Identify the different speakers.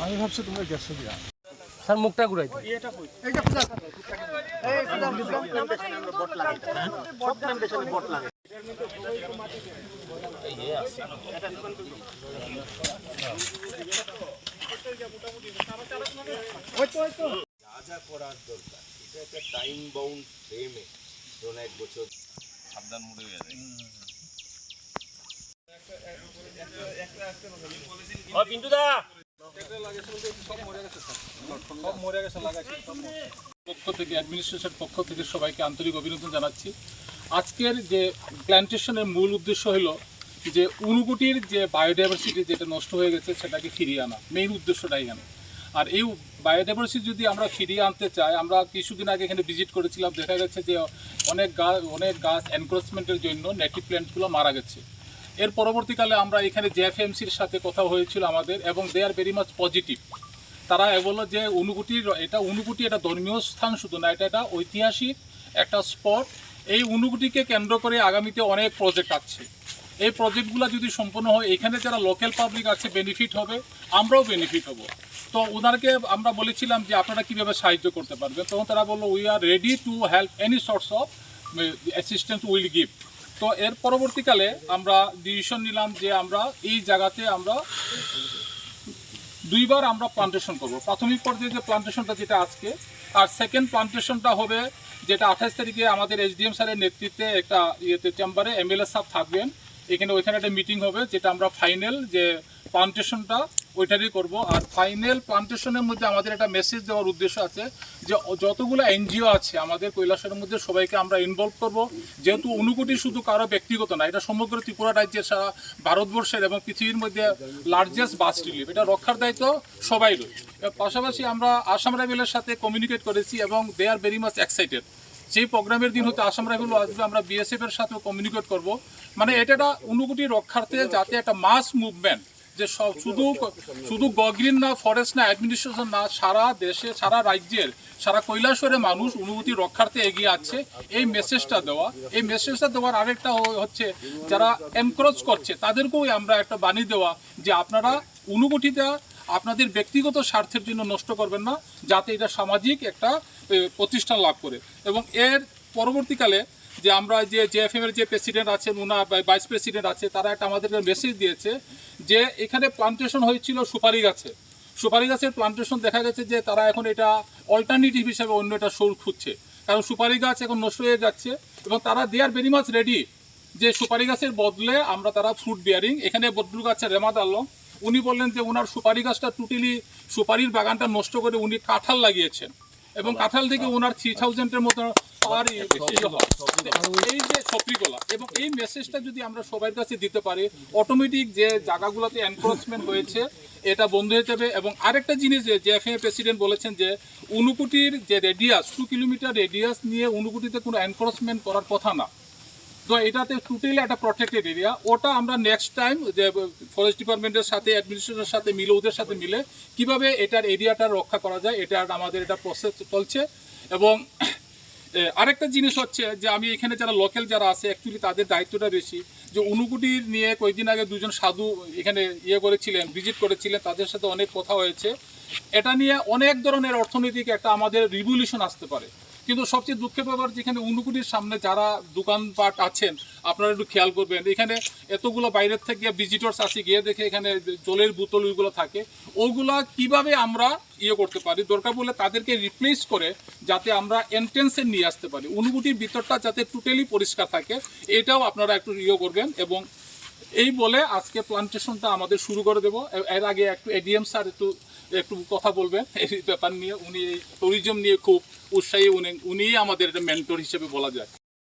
Speaker 1: আমি ভাবছি তোমরা গেছো দিয়া
Speaker 2: স্যার মুখটা ঘুরাই
Speaker 1: পক্ষ থেকে অ্যাডমিনিস্ট্রেশন পক্ষ থেকে সবাইকে আন্তরিক অভিনন্দন জানাচ্ছি। আজকের যে প্ল্যান্টেশনের মূল উদ্দেশ্য হলো যে উনুকুটির যে বায়োডাইভার্সিটি যেটা নষ্ট হয়ে গেছে সেটাকে ফিরিয়ে আনা মেইন উদ্দেশ্যটা এখানে। আর এই বায়োডাইভার্সিটি যদি আমরা ফিরিয়ে আনতে চাই, আমরা কিছুদিন আগে এখানে ভিজিট করেছিলাম, দেখা গেছে যে অনেক গাছ অনেক গাছ এনক্রোচমেন্টের জন্য নেটিভ প্ল্যান্টসগুলো মারা গেছে। এর পরবর্তীকালে আমরা এখানে জেএফএমসির সাথে কথা হয়েছিল আমাদের এবং they are very much positive তারা বলল যে অনুকুটির এটা অনুকুটি এটা ধর্মীয় স্থান শুধু না, এটা একটা ঐতিহাসিক একটা স্পট এই অনুকুটিকে কেন্দ্র করে আগামীতে অনেক প্রজেক্ট আছে। এই প্রজেক্টগুলো যদি সম্পন্ন হয়, এখানে যারা লোকাল পাবলিক আছে বেনিফিট হবে, আমরাও বেনিফিট হব। তো ওনারকে আমরা বলেছিলাম যে আপনারা কীভাবে সাহায্য করতে পারবেন। তখন তারা বলল we are ready to help any source of assistance will give তো এর পরবর্তীকালে আমরা ডিসিশন নিলাম যে আমরা এই জায়গাতে আমরা দুইবার আমরা প্লান্টেশন করব। প্রাথমিক পর্যায়ে যে প্লান্টেশনটা যেটা আজকে, আর সেকেন্ড প্লান্টেশনটা হবে যেটা আঠাশ তারিখে আমাদের এসডিএম স্যারের নেতৃত্বে একটা ইয়েতে চেম্বারে এমএলএ সাহেব থাকবেন। এখানে ওইখানে একটা মিটিং হবে, যেটা আমরা ফাইনাল যে প্লান্টেশনটা ওইটারই করব। আর ফাইনাল প্লান্টেশনের মধ্যে আমাদের একটা মেসেজ দেওয়ার উদ্দেশ্য আছে যে, যতগুলো এনজিও আছে আমাদের কৈলাসের মধ্যে সবাইকে আমরা ইনভলভ করব। যেহেতু অনুকুটি শুধু কারও ব্যক্তিগত না, এটা সমগ্র ত্রিপুরা রাজ্যের সারা ভারতবর্ষের এবং পৃথিবীর মধ্যে লার্জেস্ট বাস রিলিফ এটা রক্ষার দায়িত্ব সবাইরই। এর পাশাপাশি আমরা আসাম রাইফেলের সাথে কমিউনিকেট করেছি এবং they are very much excited যেই প্রোগ্রামের দিন হতে আসাম রাইফেল আসবে, আমরা বিএসএফ এর সাথেও কমিউনিকেট করব। মানে এটা অনুকুটি রক্ষার্থে যাতে একটা মাস মুভমেন্ট যে সব শুধু শুধু গগ্রিন না ফরেস্ট না অ্যাডমিনিস্ট্রেশন না, সারা দেশে, সারা রাজ্যের, সারা কৈলাসরে মানুষ অনুভূতি রক্ষার্থে এগিয়ে আছে। এই মেসেজটা দেওয়া, এই মেসেজটা দেওয়ার আরেকটা হচ্ছে যারা এনক্রোচ করছে, তাদেরকেও আমরা একটা বাণী দেওয়া যে আপনারা অনুভূতিটা আপনাদের ব্যক্তিগত স্বার্থের জন্য নষ্ট করবেন না, যাতে এটা সামাজিক একটা প্রতিষ্ঠান লাভ করে। এবং এর পরবর্তীকালে যে আমরা যে জেএফএম এর যে প্রেসিডেন্ট আছেন ওনার ভাইস প্রেসিডেন্ট আছে, তারা একটা আমাদেরকে মেসেজ দিয়েছে যে এখানে প্লান্টেশন হয়েছিল সুপারি গাছে। সুপারি গাছের প্লান্টেশন দেখা গেছে যে তারা এখন এটা অল্টারনেটিভ হিসেবে অন্য একটা সোর খুঁজছে। কারণ সুপারি গাছ এখন নষ্ট হয়ে যাচ্ছে এবং তারা they are very much ready যে সুপারি গাছের বদলে আমরা তারা ফ্রুট বিয়ারিং এখানে বদলু গাছের রেমাদ আলম, উনি বললেন যে ওনার সুপারি গাছটা টোটালি সুপারির বাগানটা নষ্ট করে উনি কাঁঠাল লাগিয়েছেন। এবং কাঁঠাল থেকে ওনার থ্রি থাউজেন্ডের মতো এই যে সক্রিকলা এবং এই মেসেজটা যদি আমরা সবাই কাছে দিতে পারি অটোমেটিক যে জায়গাগুলোতে এনক্রোচমেন্ট হয়েছে এটা বন্ধ হয়ে যাবে। এবং আরেকটা জিনিস যে জেএফএ প্রেসিডেন্ট বলেছেন যে উনুকুটির যে রেডিয়াস টু কিলোমিটার রেডিয়াস নিয়ে উনুকুটিতে কোনো এনক্রোচমেন্ট করার কথা না। তো এটাতে টোটালি একটা প্রটেক্টেড এরিয়া ওটা আমরা নেক্সট টাইম যে ফরেস্ট ডিপার্টমেন্টের সাথে অ্যাডমিনিস্ট্রেশনের সাথে মিলে, ওদের সাথে মিলে কীভাবে এটার এরিয়াটা রক্ষা করা যায়, এটা আমাদের এটা প্রসেস চলছে। এবং আরেকটা জিনিস হচ্ছে যে, আমি এখানে যারা লোকাল যারা আছে অ্যাকচুয়ালি তাদের দায়িত্বটা বেশি। যে অনুকুটির নিয়ে কয়েকদিন আগে দুজন সাধু এখানে ইয়ে করেছিলেন ভিজিট করেছিলেন, তাদের সাথে অনেক কথা হয়েছে। এটা নিয়ে অনেক ধরনের অর্থনৈতিক একটা আমাদের রিভলিউশন আসতে পারে। কিন্তু সবচেয়ে দুঃখের ব্যাপার যেখানে অনুকুটির সামনে যারা দোকানপাট আছেন, আপনারা একটু খেয়াল করবেন। এখানে এতগুলো বাইরের থেকে ভিজিটর্স আসে, গিয়ে দেখে এখানে জলের বোতল ওইগুলো থাকে। ওগুলা কীভাবে আমরা ইয়ে করতে পারি? দরকার বলে তাদেরকে রিপ্লেস করে যাতে আমরা এন্ট্রেন্সে নিয়ে আসতে পারি। অনুকুটির ভিতরটা যাতে টোটালি পরিষ্কার থাকে, এটাও আপনারা একটু ইয়ে করবেন এবং এই বলে আজকে প্লান্টেশনটা আমাদের শুরু করে দেবো। এর আগে একটু এডিএম স্যার একটু একটু কথা বলবেন এই ব্যাপার নিয়ে। উনি এই ট্যুরিজম নিয়ে খুব উৎসাহী, উনি, উনিই আমাদের একটা মেন্টর হিসেবে বলা যায়।